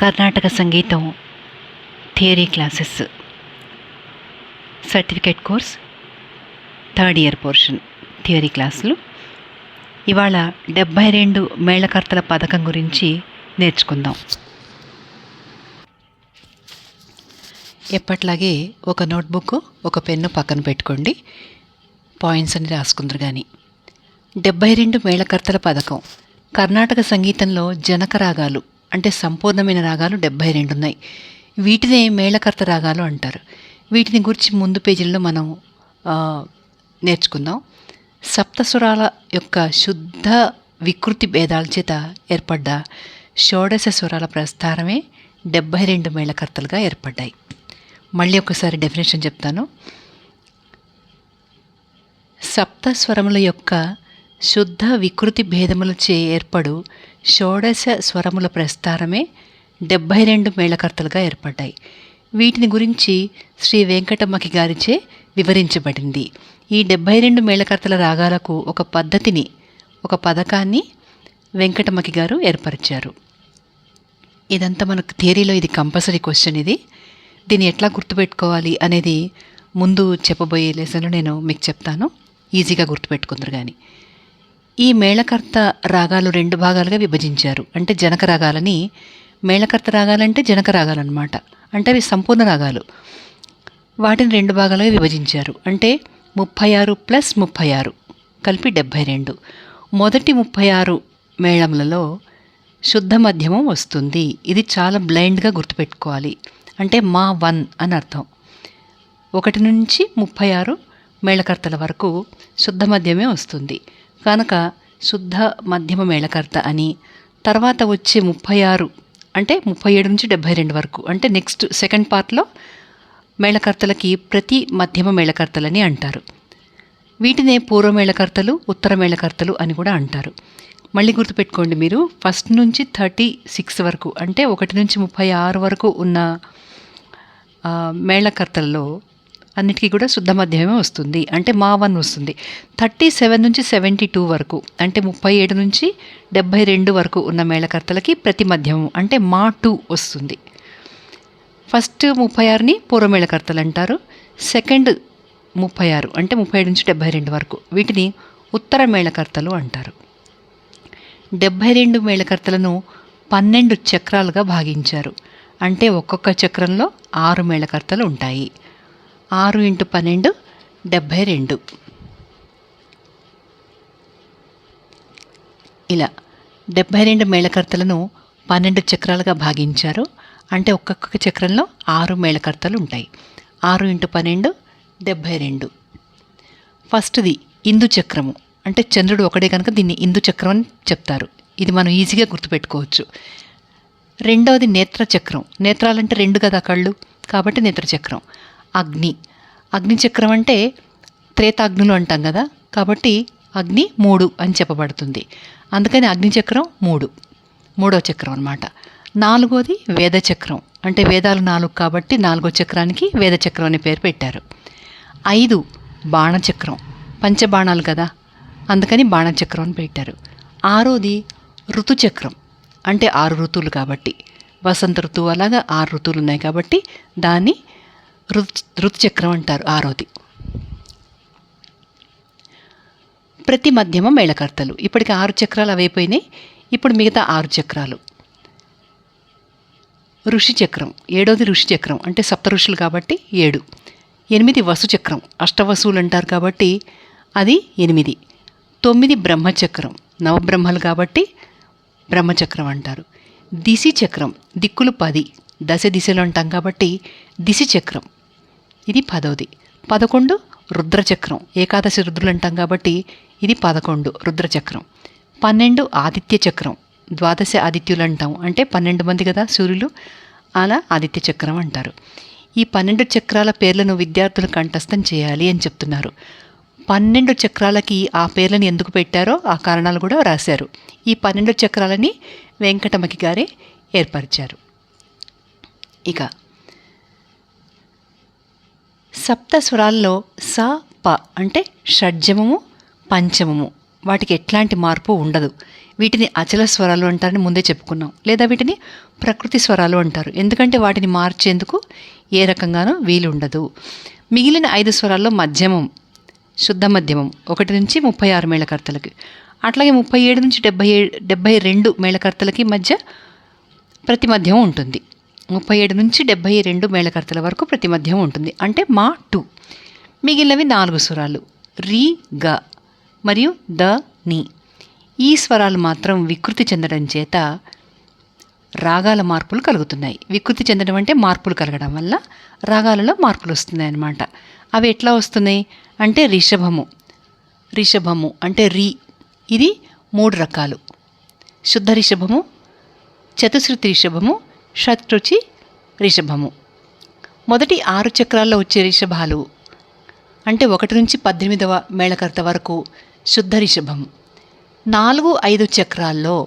కర్ణాటక సంగీతం theory classes. Certificate course third year portion theory క్లాసులు. ఇవాళ డెబ్భై రెండు మేళకర్తల పథకం గురించి నేర్చుకుందాం. ఎప్పట్లాగే ఒక నోట్బుక్ ఒక పెన్ను పక్కన పెట్టుకోండి. పాయింట్స్ అని రాసుకుందరు కానీ డెబ్బై రెండు మేళకర్తల పథకం కర్ణాటక సంగీతంలో జనక రాగాలు. అంటే సంపూర్ణమైన రాగాలు డెబ్బై రెండు ఉన్నాయి వీటినే మేళకర్త రాగాలు అంటారు. వీటిని గురించి ముందు పేజీల్లో మనం నేర్చుకుందాం. సప్తస్వరాల యొక్క శుద్ధ వికృతి భేదాల చేత ఏర్పడ్డ షోడశ స్వరాల ప్రస్థానమే డెబ్బై రెండు మేళకర్తలుగా ఏర్పడ్డాయి. మళ్ళీ ఒకసారి డెఫినేషన్ చెప్తాను. సప్త స్వరముల యొక్క శుద్ధ వికృతి భేదములచే ఏర్పడు షోడశ స్వరముల ప్రస్తారమే డెబ్భై రెండు మేళకర్తలుగా ఏర్పడ్డాయి. వీటిని గురించి శ్రీ వెంకటమ్మకి గారిచే వివరించబడింది. ఈ డెబ్భై రెండు మేళకర్తల రాగాలకు ఒక పద్ధతిని ఒక పథకాన్ని వెంకటమ్మకి గారు ఏర్పరిచారు. ఇదంతా మనకు థియరీలో ఇది కంపల్సరీ క్వశ్చన్ ఇది. దీన్ని ఎట్లా గుర్తుపెట్టుకోవాలి అనేది ముందు చెప్పబోయే లెసన్లో నేను మీకు చెప్తాను. ఈజీగా గుర్తుపెట్టుకుందరు కానీ ఈ మేళకర్త రాగాలు రెండు భాగాలుగా విభజించారు. అంటే జనక రాగాలని మేళకర్త రాగాలంటే జనక రాగాలన్నమాట. అంటే అవి సంపూర్ణ రాగాలు. వాటిని రెండు భాగాలుగా విభజించారు. అంటే ముప్పై ఆరు ప్లస్ ముప్పై ఆరు కలిపి డెబ్భై రెండు. మొదటి ముప్పై ఆరు మేళములలో శుద్ధ మధ్యమం వస్తుంది. ఇది చాలా బ్లైండ్గా గుర్తుపెట్టుకోవాలి. అంటే మా వన్ అని అర్థం. ఒకటి నుంచి ముప్పై ఆరు మేళకర్తల వరకు శుద్ధ మధ్యమే వస్తుంది. కనుక శుద్ధ మధ్యమ మేళకర్త అని తర్వాత వచ్చే ముప్పై ఆరు అంటే ముప్పై ఏడు నుంచి డెబ్భై రెండు వరకు అంటే నెక్స్ట్ సెకండ్ పార్ట్లో మేళకర్తలకి ప్రతి మధ్యమ మేళకర్తలని అంటారు. వీటినే పూర్వ మేళకర్తలు ఉత్తర మేళకర్తలు అని కూడా అంటారు. మళ్ళీ గుర్తుపెట్టుకోండి మీరు ఫస్ట్ నుంచి థర్టీ సిక్స్ వరకు అంటే ఒకటి నుంచి ముప్పై ఆరు వరకు ఉన్న మేళకర్తల్లో అన్నిటికీ కూడా శుద్ధ మధ్యమే వస్తుంది. అంటే మా వన్ వస్తుంది. థర్టీ సెవెన్ నుంచి సెవెంటీ టూ వరకు అంటే ముప్పై ఏడు నుంచి డెబ్భై రెండు వరకు ఉన్న మేళకర్తలకి ప్రతి మధ్యమం అంటే మా టూ వస్తుంది. ఫస్ట్ ముప్పై ఆరుని పూర్వమేళకర్తలు అంటారు. సెకండ్ ముప్పై ఆరు అంటే ముప్పై ఏడు నుంచి డెబ్భై రెండు వరకు వీటిని ఉత్తర మేళకర్తలు అంటారు. డెబ్భై రెండు మేళకర్తలను పన్నెండు చక్రాలుగా భాగించారు. అంటే ఒక్కొక్క చక్రంలో ఆరు మేళకర్తలు ఉంటాయి. ఆరు ఇంటూ పన్నెండు డెబ్భై రెండు. ఇలా డెబ్భై రెండు మేళకర్తలను పన్నెండు చక్రాలుగా భాగించారు. అంటే ఒక్కొక్క చక్రంలో ఆరు మేళకర్తలు ఉంటాయి. ఆరు ఇంటూ పన్నెండు డెబ్భై రెండు. ఫస్ట్ది ఇందు చక్రము. అంటే చంద్రుడు ఒకడే కనుక దీన్ని ఇందు చక్రం అని చెప్తారు. ఇది మనం ఈజీగా గుర్తుపెట్టుకోవచ్చు. రెండవది నేత్ర చక్రం. నేత్రాలంటే రెండు కదా కళ్ళు. కాబట్టి నేత్ర చక్రం. అగ్ని. అగ్నిచక్రం అంటే త్రేతాగ్నులు అంటాం కదా కాబట్టి అగ్ని మూడు అని చెప్పబడుతుంది. అందుకని అగ్నిచక్రం మూడు. మూడో చక్రం అనమాట నాలుగోది వేదచక్రం అంటే వేదాలు నాలుగు కాబట్టి నాలుగో చక్రానికి వేద చక్రం అనే పేరు పెట్టారు. ఐదు బాణచక్రం. పంచబాణాలు కదా అందుకని బాణచక్రం అని పెట్టారు. ఆరోది ఋతుచక్రం. అంటే ఆరు ఋతువులు కాబట్టి. వసంత ఋతువు అలాగా ఆరు ఋతువులు ఉన్నాయి కాబట్టి దాన్ని ఋతు ఋతుచక్రం అంటారు ఆరోది. ప్రతి మధ్యమ మేళకర్తలు. ఇప్పటికి ఆరు చక్రాలు అవైపోయినాయి ఇప్పుడు మిగతా ఆరు చక్రాలు. ఋషి చక్రం. ఏడోది ఋషి చక్రం. అంటే సప్త ఋషులు కాబట్టి ఏడు. ఎనిమిది వసు చక్రం. అష్టవసువులు అంటారు కాబట్టి అది ఎనిమిది. తొమ్మిది బ్రహ్మచక్రం నవబ్రహ్మలు కాబట్టి బ్రహ్మచక్రం అంటారు. దిశి చక్రం. దిక్కులు పది. దశ దిశలు అంటాం కాబట్టి దిశి చక్రం. ఇది పదవది. పదకొండు రుద్రచక్రం. ఏకాదశి రుద్రులు అంటాం కాబట్టి ఇది పదకొండు రుద్రచక్రం. పన్నెండు ఆదిత్య చక్రం ద్వాదశ ఆదిత్యులు అంటాం అంటే పన్నెండు మంది కదా సూర్యులు? అలా ఆదిత్య చక్రం అంటారు. ఈ పన్నెండు చక్రాల పేర్లను విద్యార్థులు కంఠస్థం చేయాలి అని చెప్తున్నారు. పన్నెండు చక్రాలకి ఆ పేర్లను ఎందుకు పెట్టారో ఆ కారణాలు కూడా రాశారు. ఈ పన్నెండు చక్రాలని వెంకటమ్మకి గారే ఏర్పరిచారు. ఇక సప్త స్వరాల్లో స ప అంటే షడ్జమము పంచమము. వాటికి ఎట్లాంటి మార్పు ఉండదు. వీటిని అచల స్వరాలు అంటారని ముందే చెప్పుకున్నాం. లేదా వీటిని ప్రకృతి స్వరాలు అంటారు. ఎందుకంటే వాటిని మార్చేందుకు ఏ రకంగానూ వీలు ఉండదు మిగిలిన ఐదు స్వరాల్లో మధ్యమం శుద్ధ మధ్యమం. ఒకటి నుంచి ముప్పై ఆరు మేళకర్తలకి. అట్లాగే ముప్పై ఏడు నుంచి డెబ్బై ఏడు డెబ్బై రెండు మేళకర్తలకి మధ్య ప్రతి మధ్యమం ఉంటుంది. ముప్పై ఏడు నుంచి డెబ్బై రెండు మేళకర్తల వరకు ప్రతి మధ్యం ఉంటుంది. అంటే మా టూ. మిగిలినవి నాలుగు స్వరాలు. రి గ మరియు ద ని. ఈ స్వరాలు మాత్రం వికృతి చెందడం చేత రాగాల మార్పులు కలుగుతున్నాయి. వికృతి చెందడం అంటే మార్పులు కలగడం వల్ల రాగాలలో మార్పులు వస్తున్నాయి అన్నమాట. అవి ఎట్లా వస్తున్నాయి? అంటే రిషభము. రిషభము అంటే రి. ఇది మూడు రకాలు. శుద్ధ రిషభము చతుశ్రుతి రిషభము షట్రుచి రిషభము. మొదటి ఆరు చక్రాల్లో వచ్చే రిషభాలు అంటే ఒకటి నుంచి పద్దెనిమిదవ మేళకర్త వరకు శుద్ధ రిషభం. నాలుగు ఐదు చక్రాల్లో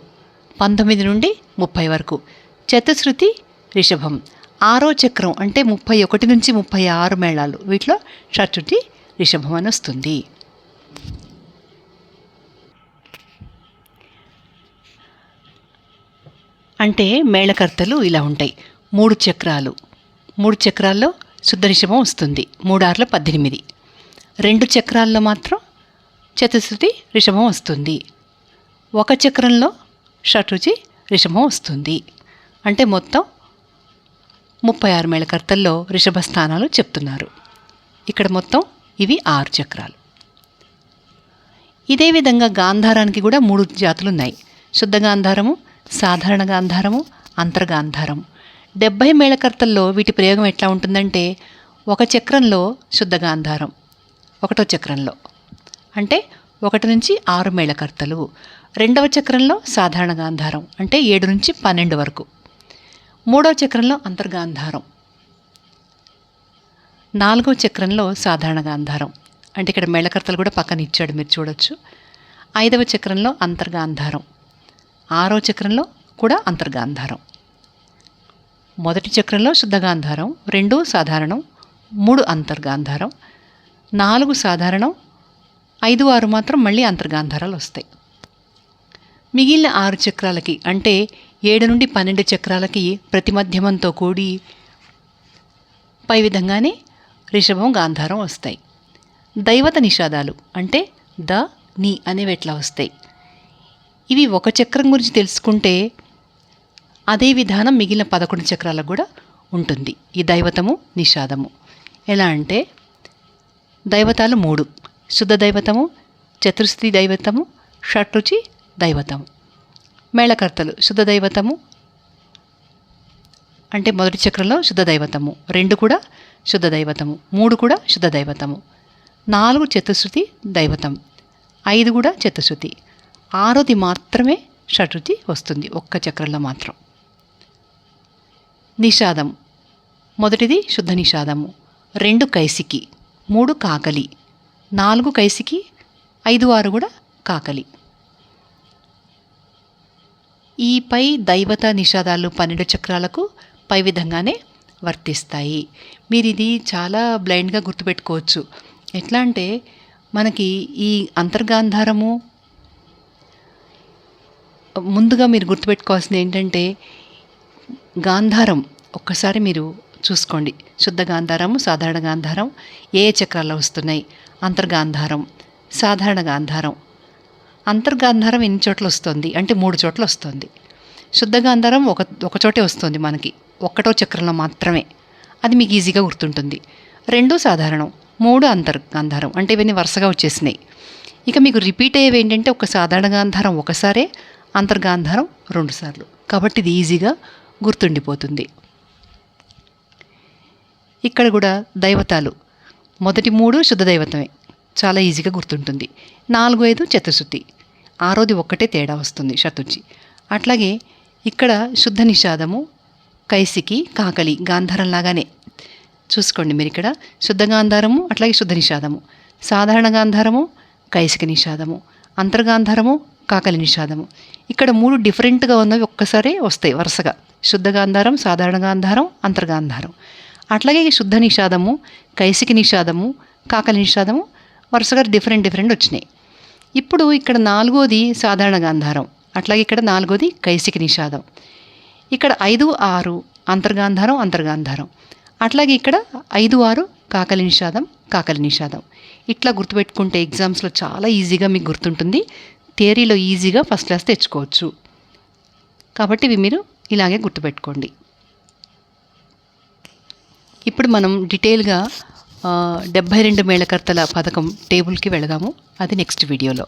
పంతొమ్మిది నుండి ముప్పై వరకు చతుశ్రుతి రిషభం. ఆరో చక్రం అంటే ముప్పై ఒకటి నుంచి ముప్పై ఆరు మేళాలు. వీటిలో షట్రుటి రిషభం అని వస్తుంది. అంటే మేళకర్తలు ఇలా ఉంటాయి. మూడు చక్రాలు. మూడు చక్రాల్లో శుద్ధ రిషభం వస్తుంది. మూడార్ల పద్దెనిమిది. రెండు చక్రాల్లో మాత్రం చతుశ్రుతి రిషభం వస్తుంది. ఒక చక్రంలో షట్రుచి రిషభం వస్తుంది. అంటే మొత్తం ముప్పై ఆరు మేళకర్తల్లో రిషభ స్థానాలు చెప్తున్నారు. ఇక్కడ మొత్తం ఇవి ఆరు చక్రాలు. ఇదే విధంగా గాంధారానికి కూడా మూడు జాతులు ఉన్నాయి శుద్ధ గాంధారము సాధారణ గాంధారము అంతర్గాంధారం డెబ్భై మేళకర్తల్లో వీటి ప్రయోగం ఎట్లా ఉంటుందంటే ఒక చక్రంలో శుద్ధ గాంధారం ఒకటో చక్రంలో. అంటే ఒకటి నుంచి ఆరు మేళకర్తలు రెండవ చక్రంలో సాధారణ గాంధారం అంటే ఏడు నుంచి పన్నెండు వరకు. మూడవ చక్రంలో అంతర్గాంధారం నాలుగో చక్రంలో సాధారణ గాంధారం అంటే ఇక్కడ మేళకర్తలు కూడా పక్కన ఇచ్చాడు మీరు చూడొచ్చు. ఐదవ చక్రంలో అంతర్గాంధారం ఆరో చక్రంలో కూడా అంతర్గాంధారం. మొదటి చక్రంలో శుద్ధగాంధారం రెండు సాధారణం మూడు అంతర్గాంధారం నాలుగు సాధారణం ఐదు ఆరు మాత్రం మళ్ళీ అంతర్గాంధారాలు వస్తాయి. మిగిలిన ఆరు చక్రాలకి అంటే ఏడు నుండి పన్నెండు చక్రాలకి ప్రతి మధ్యమంతో కూడి పై విధంగానే రిషభం గాంధారం వస్తాయి. దైవత నిషాదాలు అంటే ద ని అనేవి ఎట్లా వస్తాయి? ఇవి ఒక చక్రం గురించి తెలుసుకుంటే అదే విధానం మిగిలిన పదకొండు చక్రాలకు కూడా ఉంటుంది. ఈ దైవతము నిషాదము. ఎలా అంటే దైవతాలు మూడు. శుద్ధ దైవతము చతుర్స్థి దైవతము షట్రుచి దైవతము. మేళకర్తలు శుద్ధ దైవతము అంటే మొదటి చక్రంలో శుద్ధ దైవతము. రెండు కూడా శుద్ధ దైవతము. మూడు కూడా శుద్ధ దైవతము. నాలుగు చతుశ్రుతి దైవతం. ఐదు కూడా చతుశ్రుతి ఆరోది మాత్రమే షట్రుతి వస్తుంది ఒక్క చక్రంలో మాత్రం. నిషాదం. మొదటిది శుద్ధ నిషాదము. రెండు కైసికి మూడు కాకలి. నాలుగు కైసికి ఐదు ఆరు కూడా కాకలి. ఈ పై దైవత నిషాదాలు పన్నెండు చక్రాలకు పై విధంగానే వర్తిస్తాయి. మీరు ఇది చాలా బ్లైండ్గా గుర్తుపెట్టుకోవచ్చు. ఎట్లా అంటే మనకి ఈ అంతర్గాంధారము ముందుగా మీరు గుర్తుపెట్టుకోవాల్సింది ఏంటంటే గాంధారం ఒక్కసారి మీరు చూసుకోండి. శుద్ధ గాంధారము సాధారణ గాంధారం ఏ ఏ చక్రాల్లో వస్తున్నాయి? అంతర్గాంధారం సాధారణ గాంధారం. అంతర్గాంధారం ఎన్ని చోట్ల వస్తుంది? అంటే మూడు చోట్ల వస్తుంది. శుద్ధ గాంధారం ఒక ఒక చోటే వస్తుంది మనకి. ఒక్కటో చక్రంలో మాత్రమే. అది మీకు ఈజీగా గుర్తుంటుంది. రెండు సాధారణం మూడు అంతర్గాంధారం. అంటే ఇవన్నీ వరుసగా వచ్చేసినాయి. ఇక మీకు రిపీట్ అయ్యేవి ఏంటంటే ఒక సాధారణ గాంధారం ఒకసారే అంతర్గాంధారం రెండుసార్లు. కాబట్టి ఇది ఈజీగా గుర్తుండిపోతుంది. ఇక్కడ కూడా దైవతాలు. మొదటి మూడు శుద్ధ దైవతమే. చాలా ఈజీగా గుర్తుంటుంది. నాలుగు ఐదు చతుశుద్ధి ఆరోది ఒక్కటే తేడా వస్తుంది శతుచి అట్లాగే ఇక్కడ శుద్ధ నిషాదము కైసికి కాకలి గాంధారం లాగానే. చూసుకోండి మీరు ఇక్కడ. శుద్ధ గాంధారము అట్లాగే శుద్ధ నిషాదము. సాధారణ గాంధారము కైసిక నిషాదము. అంతర్గాంధారము కాకలి నిషాదము. ఇక్కడ మూడు డిఫరెంట్గా ఉన్నవి ఒక్కసారే వస్తాయి వరుసగా. శుద్ధ గాంధారం సాధారణ గాంధారం అంతర్గాంధారం. అట్లాగే శుద్ధ నిషాదము కైసికి నిషాదము కాకలి నిషాదము వరుసగా డిఫరెంట్ డిఫరెంట్ వచ్చినాయి. ఇప్పుడు ఇక్కడ నాలుగోది సాధారణ గాంధారం అట్లాగే ఇక్కడ నాలుగోది కైసిక నిషాదం. ఇక్కడ ఐదు ఆరు అంతర్గాంధారం అంతర్గాంధారం. అట్లాగే ఇక్కడ ఐదు ఆరు కాకలి నిషాదం కాకలి నిషాదం. ఇట్లా గుర్తుపెట్టుకుంటే ఎగ్జామ్స్లో చాలా ఈజీగా మీకు గుర్తుంటుంది. థియరీలో ఈజీగా ఫస్ట్ క్లాస్ తెచ్చుకోవచ్చు. కాబట్టి ఇవి మీరు ఇలాగే గుర్తుపెట్టుకోండి. ఇప్పుడు మనం డీటెయిల్గా డెబ్భై రెండు మేళకర్తల పథకం టేబుల్కి వెళదాము. అది నెక్స్ట్ వీడియోలో.